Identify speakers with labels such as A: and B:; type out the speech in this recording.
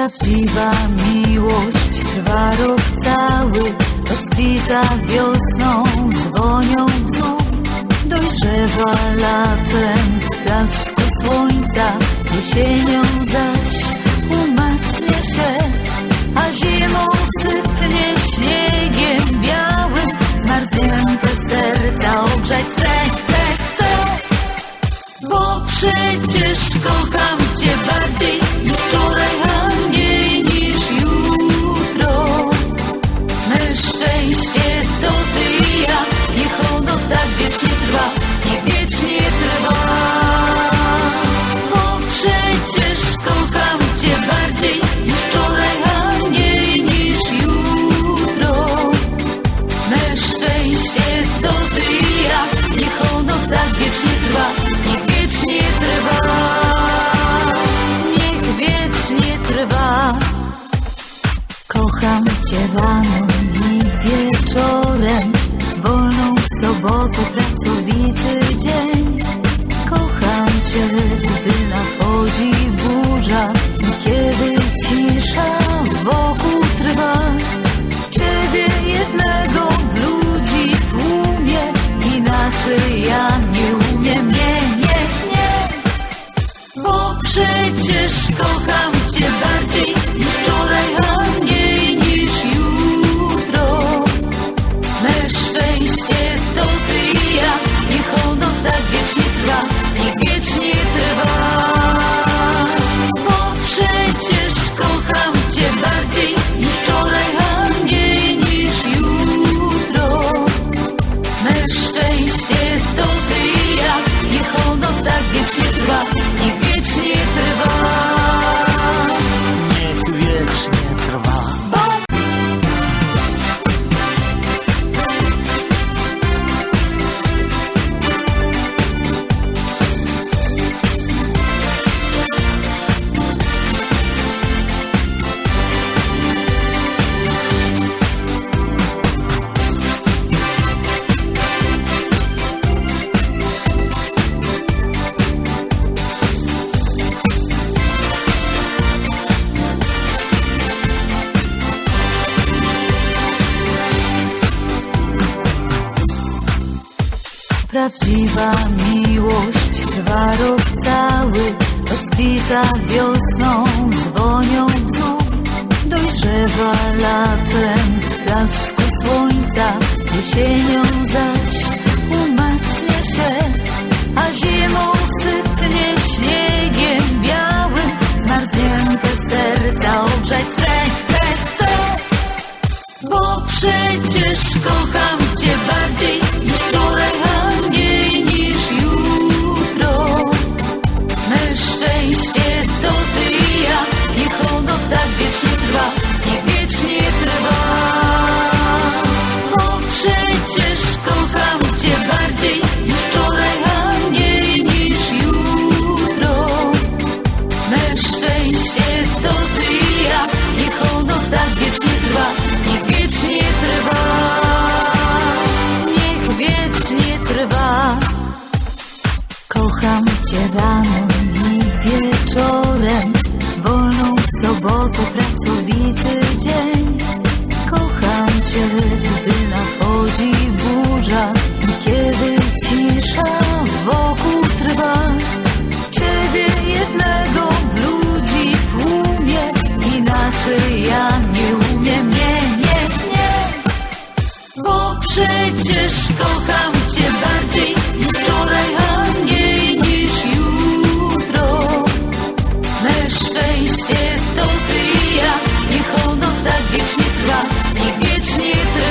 A: Prawdziwa miłość trwa rok cały, rozkwita wiosną, dzwonią. Dojrzewa latem w blasku słońca, jesienią zaś umacnia się, a zimą sypnie śniegiem białym, zmarznięte serca ogrzać chce, chce, chce. Bo przecież kocham Rano i wieczorem, wolną sobotę, pracowity dzień. Kocham Cię, gdy nachodzi burza i kiedy cisza wokół trwa. Ciebie jednego w ludzi tłumie, inaczej ja nie umiem, nie, nie, nie. Bo przecież kocham Cię bardziej wiecznie trwa, niech wiecznie Prawdziwa miłość trwa rok cały, rozkwita wiosną, dzwonią cud. Dojrzewa latem w blasku słońca, jesienią zaś umacnia się, a zimą sypnie śniegiem białym, zmarznięte serca ogrzać chce, chce, chce. Bo przecież kocham przecież kocham Cię bardziej niż wczoraj, a mniej niż jutro. Me szczęście to Ty i ja, niech ono tak wiecznie trwa, niech wiecznie trwa, niech wiecznie trwa. Kocham Cię rano i wieczorem, wolną sobotę, pracowity dzień. Kocham Cię, gdy nadchodzi burza Kiedy cisza wokół trwa Ciebie jednego w ludzi tłumie Inaczej ja nie umiem, nie, nie, nie Bo przecież kocham Cię bardziej już wczoraj, niż jutro. Na szczęście to Ty i ja Niech ono tak wiecznie trwa, niech wiecznie trwa.